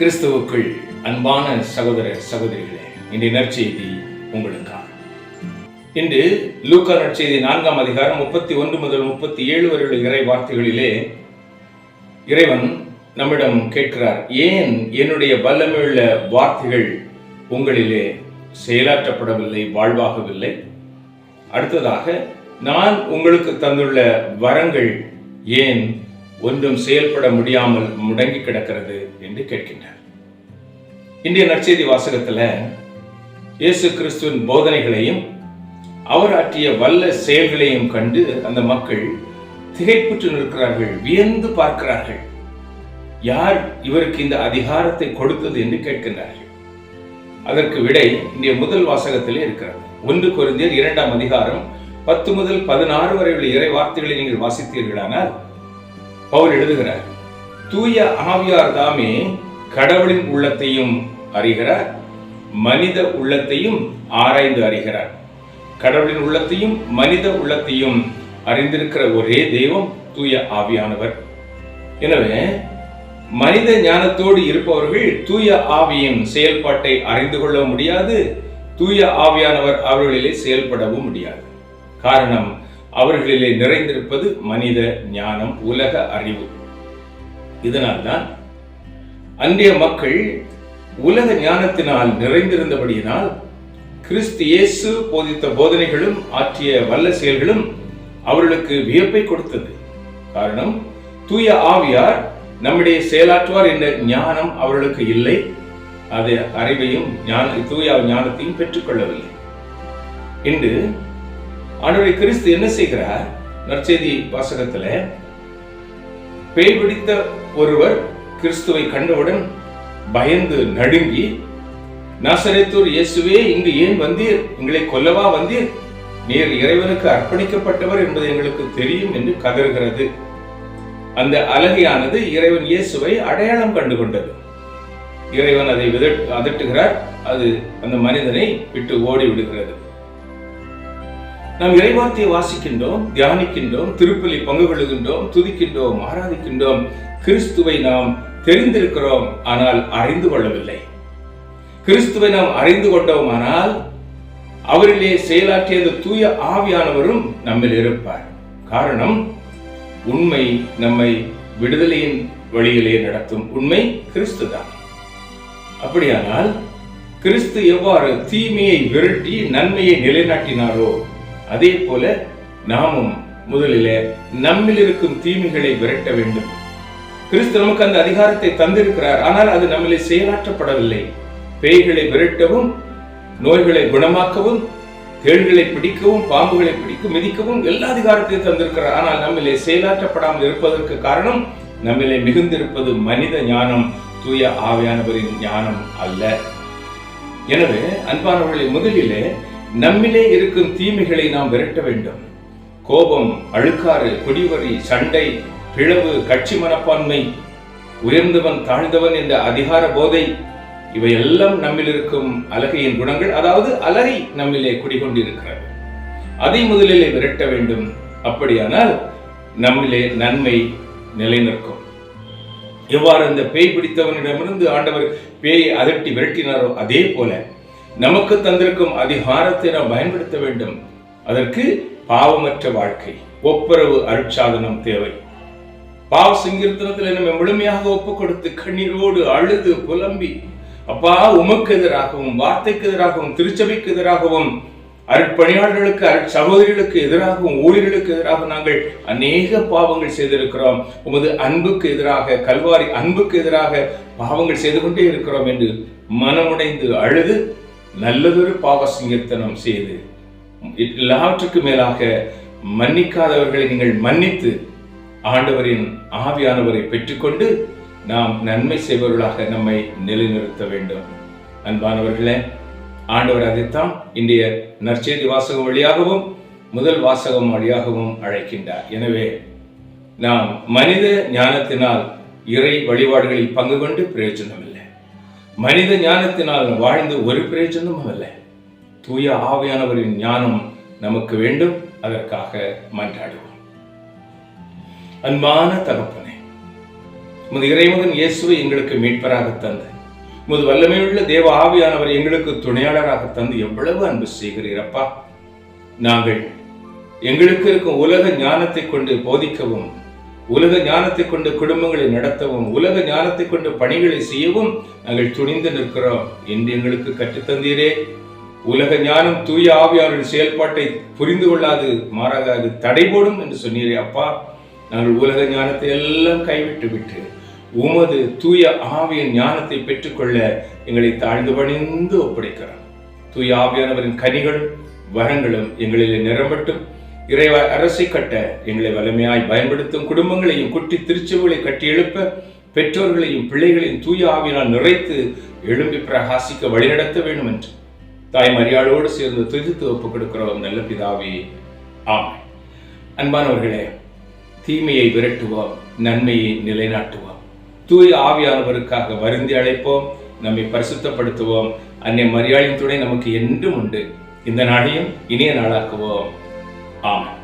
கிறிஸ்துவுக்குள் அன்பான சகோதர சகோதரிகளே இன்றைய நற்செய்தி உங்களுக்காக. இன்று லூக்கா நற்செய்தி நான்காம் அதிகாரம் முப்பத்தி ஒன்று முதல் முப்பத்தி ஏழு வரை உள்ள இறை வார்த்தைகளிலே இறைவன் நம்மிடம் கேட்கிறார் ஏன் என்னுடைய வல்லமையுள்ள வார்த்தைகள் உங்களிலே செயலாற்றப்படவில்லை வாழ்வாகவில்லை? அடுத்ததாக நான் உங்களுக்கு தந்துள்ள வரங்கள் ஏன் ஒன்றும் செயல்பட முடியாமல் முடங்கி கிடக்கிறது என்று கேட்கின்றார். இந்திய நற்செய்தி வாசகத்துல இயேசு கிறிஸ்துவின் போதனைகளையும் அவர் ஆற்றிய வல்ல செயல்களையும் கண்டு அந்த மக்கள் திகைப்புற்று நிற்கிறார்கள் வியந்து பார்க்கிறார்கள். யார் இவருக்கு இந்த அதிகாரத்தை கொடுத்தது என்று கேட்கின்றார்கள். அதற்கு விடை இன்றைய முதல் வாசகத்திலே இருக்கிறது. ஒன்று குருந்தியர் இரண்டாம் அதிகாரம் பத்து முதல் பதினாறு வரை உள்ள இறை வார்த்தைகளை நீங்கள் வாசித்தீர்களானால் பவுல் எழுதுகிறார் தூய ஆவியார் தாமே கடவுளின் உள்ளத்தையும் அறிகிறார் மனித உள்ளத்தையும் ஆராய்ந்து அறிகிறார். கடவுளின் உள்ளத்தையும் மனித உள்ளத்தையும் அறிந்திருக்கிற ஒரே தெய்வம் தூய ஆவியானவர். எனவே மனித ஞானத்தோடு இருப்பவர்கள் தூய ஆவியின் செயல்பாட்டை அறிந்து கொள்ள முடியாது தூய ஆவியானவர் அவர்களிலே செயல்படவும் முடியாது. காரணம் அவர்களிலே நிறைந்திருப்பது மனித ஞானம் உலக அறிவு. இதனால்தான் அன்றைய மக்கள் உலக ஞானத்தினால் நிறைந்திருந்தபடியினால் கிறிஸ்து இயேசு போதித்த போதனைகளும் ஆற்றிய வல்ல செயல்களும் அவர்களுக்கு வியப்பை கொடுத்தது. காரணம் தூய ஆவியார் நம்முடைய செயலாற்றுவார் என்ற ஞானம் அவர்களுக்கு இல்லை. அது அறிவையும் ஞான தூய ஞானத்தையும் பெற்றுக்கொள்ளவில்லை. இன்று ஆண்டவரை கிறிஸ்து என்ன செய்கிறார்? நற்செய்தி வாசகத்துல பேய் பிடித்த ஒருவர் கிறிஸ்துவை கண்டவுடன் பயந்து நடுங்கி நாசரேத்தூர் இயேசுவே இங்கு ஏன் வந்தீர்? எங்களை கொல்லவா வந்தீர்? நீர் இறைவனுக்கு அர்ப்பணிக்கப்பட்டவர் என்பது எங்களுக்கு தெரியும் என்று கதறுகிறது. அந்த அழகையானது இறைவன் இயேசுவை அடையாளம் கண்டு கொண்டது இறைவன் அதை விதட் அதட்டுகிறார். அது அந்த மனிதனை விட்டு ஓடி விடுகிறது. நாம் இறைவார்த்தையை வாசிக்கின்றோம் தியானிக்கின்றோம் திருப்பலி பங்கு கொள்ளுகின்றோம் துதிக்கின்றோம் ஆராதிக்கின்றோம். கிறிஸ்துவை நாம் தெரிந்திருக்கிறோம் ஆனால் அறிந்து கொள்ளவில்லை. கிறிஸ்துவை நாம் அறிந்து கொண்டோமானால் அவரிலே செயலாற்றிய அந்த தூய ஆவியானவரும் நம்மில் இருப்பார். காரணம் உண்மை நம்மை விடுதலையின் வழியிலே நடத்தும் உண்மை கிறிஸ்து தான் அப்படியானால் கிறிஸ்து எவ்வாறு தீமையை விரட்டி நன்மையை நிலைநாட்டினாரோ அதே போல நாமும் முதலிலே நம்மில் இருக்கும் தீமைகளை விரட்ட வேண்டும். கிறிஸ்து நமக்கு அந்த அதிகாரத்தை தந்திருக்கிறார். ஆனால் அது நம்மிலே செயலாற்றப்படவில்லை. பேய்களை விரட்டவும் நோய்களை குணமாக்கவும் தேள்களை பிடிக்கவும் பாம்புகளை பிடிக்க மிதிக்கவும் எல்லா அதிகாரத்தையும் தந்திருக்கிறார். ஆனால் நம்மிலே செயலாற்றப்படாமல் இருப்பதற்கு காரணம் நம்மிலே மிகுந்திருப்பது மனித ஞானம் தூய ஆவியானவரின் ஞானம் அல்ல. எனவே அன்பானவர்களை முதலிலே நம்மிலே இருக்கும் தீமைகளை நாம் விரட்ட வேண்டும். கோபம் அழுக்காறு குடிவரி சண்டை பிளவு கட்சி மனப்பான்மை உயர்ந்தவன் தாழ்ந்தவன் என்ற அதிகார போதை இவையெல்லாம் நம்மில் இருக்கும் அலகையின் குணங்கள் அதாவது அலகை நம்மிலே குடிகொண்டிருக்கிறது. அதை முதலிலே விரட்ட வேண்டும். அப்படியானால் நம்மிலே நன்மை நிலைநிற்கும். எவ்வாறு அந்த பேய் பிடித்தவனிடமிருந்து ஆண்டவர் பேயை அதட்டி விரட்டினாரோ அதே போல நமக்கு தந்திருக்கும் அதிகாரத்தை நாம் பயன்படுத்த வேண்டும். அதற்கு பாவமற்ற வாழ்க்கை ஒப்புரவு அருட்சாதனம் தேவை. பாவ சங்கீர்த்தனத்தில் நம்ம முழுமையாக ஒப்பு கொடுத்து கண்ணீரோடு அழுது புலம்பி அப்பா உமக்கு எதிராகவும் வார்த்தைக்கு எதிராகவும் திருச்சபைக்கு எதிராகவும் அருட்பணியாளர்களுக்கு அருட்சகோதரிகளுக்கு எதிராகவும் ஊழியர்களுக்கு எதிராக நாங்கள் அநேக பாவங்கள் செய்திருக்கிறோம். உமது அன்புக்கு எதிராக கல்வாரி அன்புக்கு எதிராக பாவங்கள் செய்து கொண்டே இருக்கிறோம் என்று மனமுடைந்து அழுது நல்லதொரு பாவ சிங்கத்தனம் செய்து எல்லாவற்றுக்கு மேலாக மன்னிக்காதவர்களை நீங்கள் மன்னித்து ஆண்டவரின் ஆவியானவரை பெற்றுக்கொண்டு நாம் நன்மை செய்பவர்களாக நம்மை நிலைநிறுத்த வேண்டும். அன்பானவர்களே ஆண்டவர் அதைத்தான் இன்றைய நற்செய்தி வாசகம் வழியாகவும் முதல் வாசகம் வழியாகவும் அழைக்கின்றார். எனவே நாம் மனித ஞானத்தினால் இறை வழிபாடுகளில் பங்கு கொண்டு பிரயோஜனம் மனித ஞானத்தினால் வாழ்ந்து ஒரு பிரயோஜனமும் அல்ல. தூய ஆவியானவரின் ஞானம் நமக்கு வேண்டும் அதற்காக மன்றாடுவோம். அன்பான தகப்பனே முது இறைமுகன் இயேசுவை எங்களுக்கு மீட்பராக தந்து முது வல்லமையுள்ள தேவ ஆவியானவர் எங்களுக்கு துணையாளராக தந்து எவ்வளவு அன்பு செய்கிறீரப்பா. நாங்கள் எங்களுக்கு இருக்கும் உலக ஞானத்தை கொண்டு போதிக்கவும் உலக ஞானத்தை கொண்டு குடும்பங்களை நடத்தவும் உலக ஞானத்தை கொண்டு பணிகளை செய்யவும் நாங்கள் துணிந்து நிற்கிறோம் என்று எங்களுக்கு கற்றுத்தந்தீரே உலக ஞானம் தூய ஆவியாளரின் செயல்பாட்டை புரிந்து கொள்ளாது மாறாக அது தடைபோடும் என்று சொன்னீரே அப்பா. நாங்கள் உலக ஞானத்தை எல்லாம் கைவிட்டு விட்டு உமது தூய ஆவியின் ஞானத்தை பெற்றுக்கொள்ள எங்களை தாழ்ந்து பணிந்து ஒப்படைக்கிறோம். தூய ஆவியானவரின் கனிகளும் வரங்களும் எங்களில் நிரம்பட்டும். இறைவ அரசை கட்ட எங்களை வலிமையாய் பயன்படுத்தும் குடும்பங்களையும் குட்டி திருச்செவுகளை கட்டி எழுப்ப பெற்றோர்களையும் பிள்ளைகளையும் தூய ஆவினால் நிறைத்து எழும்பி பிரகாசிக்க வழிநடத்த வேண்டும் என்று தாய் மரியாளோடு சேர்ந்து துதித்து ஒப்புக் கொடுக்கிறோம் நல்ல பிதாவே. ஆம் அன்பானவர்களே தீமையை விரட்டுவோம் நன்மையை நிலைநாட்டுவோம். தூய ஆவியானவருக்காக வருந்தி அழைப்போம் நம்மை பரிசுத்தப்படுத்துவோம். அன்னை மரியாளின் துணை நமக்கு என்றும் உண்டு. இந்த நாளையும் இனிய நாளாக்குவோம். Amen.